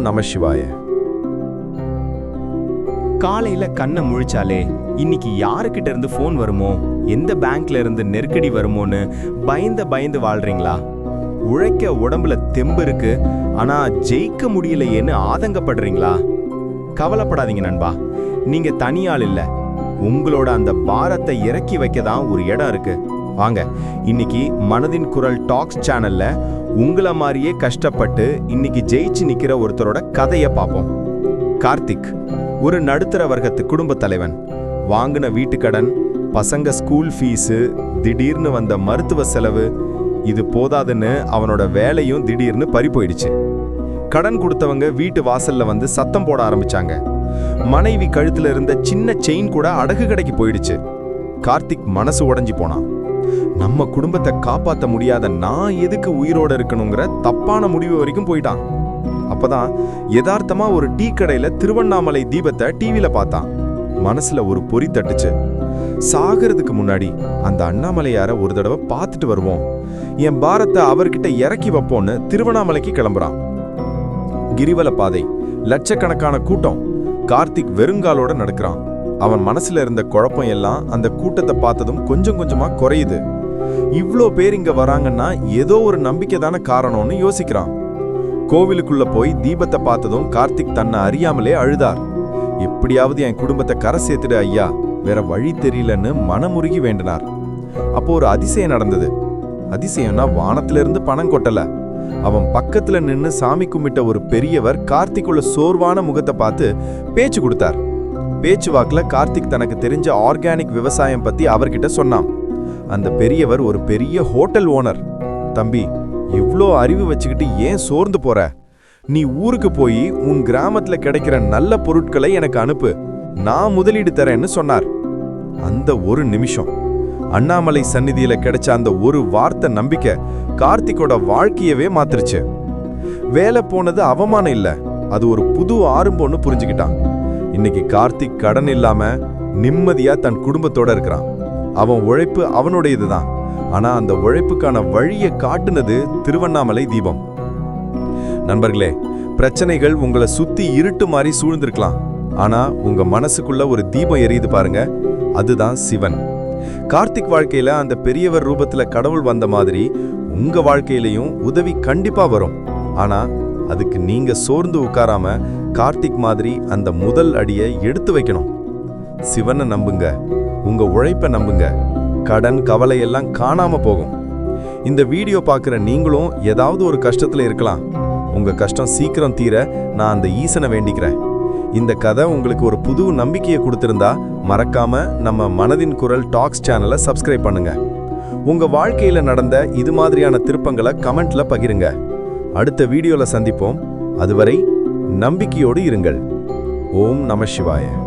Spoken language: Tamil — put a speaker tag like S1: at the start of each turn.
S1: நம சிவாய.
S2: காலையில கண்ணை முழிச்சாலே இன்னைக்கு யாருக்கிட்ட இருந்து ஃபோன் வருமோ எந்த பேங்க்ல இருந்து நெருக்கடி வருமோன்னு பயந்து பயந்து வாழ்றீங்களா? உழைக்க உடம்புல தெம்பு இருக்கு ஆனா ஜெயிக்க முடியலையேன்னு ஆதங்கப்படுறீங்களா? கவலைப்படாதீங்க நண்பா. நீங்க தனியாள் இல்ல. உங்களோட அந்த பாரத்தை இறக்கி வைக்க தான் ஒரு இடம் இருக்கு. வாங்க. இன்னைக்கு மனதின் குரல் டாக்ஸ் சேனல்ல உங்களை மாதிரியே கஷ்டப்பட்டு இன்னைக்கு ஜெயிச்சு நிக்கிற ஒருத்தரோட கதையை பார்ப்போம் கார்த்திக் ஒரு நடுத்தர வர்க்கத்து குடும்பத் தலைவன். வாங்கின வீட்டுக்கடன் பசங்க ஸ்கூல் ஃபீஸு திடீர்னு வந்த மருத்துவ செலவு இது போதாதுன்னு அவனோட வேலையும் திடீர்னு பறி போயிடுச்சு. கடன் கொடுத்தவங்க வீட்டு வாசல்ல வந்து சத்தம் போட ஆரம்பிச்சாங்க. மனைவி கழுத்துல இருந்த சின்ன செயின் கூட அடகு கடைக்கு போயிடுச்சு. கார்த்திக் மனசு உடைஞ்சு போனான். நம்ம குடும்பத்தை காப்பாற்ற முடியாத நான் எதுக்கு உயிரோட இருக்கணுங்கிற தப்பான முடிவு வரைக்கும் போயிட்டான். அப்பதான் யதார்த்தமா ஒரு டீ கடையில திருவண்ணாமலை தீபத்தை டிவியில பார்த்தான். மனசுல ஒரு பொறி தட்டுச்சு. சாகிறதுக்கு முன்னாடி அந்த அண்ணாமலையார ஒரு தடவை பார்த்துட்டு வருவோம். என் பாரத்தை அவர்கிட்ட இறக்கி வைப்போன்னு திருவண்ணாமலைக்கு கிளம்புறான். கிரிவல பாதை லட்சக்கணக்கான கூட்டம். கார்த்திக் வெறுங்காலோட நடக்கிறான். அவன் மனசுல இருந்த குழப்பம் எல்லாம் அந்த கூட்டத்தை பார்த்ததும் கொஞ்சம் கொஞ்சமா குறையுது. இவ்வளோ பேர் இங்க வராங்கன்னா ஏதோ ஒரு நம்பிக்கை தானே காரணம்னு யோசிக்கிறான். கோவிலுக்குள்ள போய் தீபத்தை பார்த்ததும் கார்த்திக் தன்னை அறியாமலே அழுதார். எப்படியாவது என் குடும்பத்தை கரை சேர்த்துடு ஐயா வேற வழி தெரியலன்னு மனமுருகி வேண்டினார். அப்போ ஒரு அதிசயம் நடந்தது. அதிசயம்னா வானத்திலிருந்து பணம் கொட்டல. அவன் பக்கத்துல நின்று சாமி கும்பிட்ட ஒரு பெரியவர் கார்த்திக்குள்ள சோர்வான முகத்தை பார்த்து பேச்சு கொடுத்தார். பேச்சுவாக்கில் கார்த்திக் தனக்கு தெரிஞ்ச ஆர்கானிக் விவசாயம் பத்தி அவர்கிட்ட சொன்னான். அந்த பெரியவர் ஒரு பெரிய ஹோட்டல் ஓனர். தம்பி இவ்வளோ அறிவு வச்சுக்கிட்டு ஏன் சோர்ந்து போற? நீ ஊருக்கு போய் உன் கிராமத்தில் கிடைக்கிற நல்ல பொருட்களை எனக்கு அனுப்பு. நான் முதலீடு தரேன்னு சொன்னார். அந்த ஒரு நிமிஷம். அண்ணாமலை சந்நிதியில கிடைச்ச அந்த ஒரு வார்த்தை நம்பிக்கை கார்த்திக்கோட வாழ்க்கையவே மாத்திருச்சு. வேலை போனது அவமானம் இல்லை. அது ஒரு புது ஆரம்பம்னு புரிஞ்சுக்கிட்டான். இன்னைக்கு கார்த்திக் கடன் இல்லாம நிம்மதியா தன் குடும்பத்தோட இருக்கிறான். அவன் உழைப்பு அவனுடையதுதான். ஆனா அந்த உழைப்புக்கான வழியை காட்டுனது திருவண்ணாமலை தீபம். நண்பர்களே பிரச்சனைகள் உங்களை சுத்தி இருட்டு மாதிரி சூழ்ந்திருக்கலாம். ஆனா உங்க மனசுக்குள்ள ஒரு தீபம் எரியுது பாருங்க. அதுதான் சிவன். கார்த்திக் வாழ்க்கையில அந்த பெரியவர் ரூபத்துல கடவுள் வந்த மாதிரி உங்க வாழ்க்கையிலையும் உதவி கண்டிப்பா வரும். ஆனா அதுக்கு நீங்க சோர்ந்து உட்காராம கார்த்திக் மாதிரி அந்த முதல் அடியை எடுத்து வைக்கணும். சிவனை நம்புங்க. உங்க உழைப்பை நம்புங்க. கடன் கவலை எல்லாம் காணாம போகும். இந்த வீடியோ பார்க்குற நீங்களும் ஏதாவது ஒரு கஷ்டத்தில் இருக்கலாம். உங்க கஷ்டம் சீக்கிரம் தீர நான் அந்த ஈசனை வேண்டிக்கிறேன். இந்த கதை உங்களுக்கு ஒரு புது நம்பிக்கையை கொடுத்திருந்தா மறக்காம நம்ம மனதின் குரல் டாக்ஸ் சேனலை சப்ஸ்கிரைப் பண்ணுங்க. உங்க வாழ்க்கையில நடந்த இது மாதிரியான திருப்பங்களை கமெண்ட்ல பகிருங்க. அடுத்த வீடியோல சந்திப்போம். அதுவரை நம்பிக்கையோடு இருங்கள். ஓம் நம சிவாய.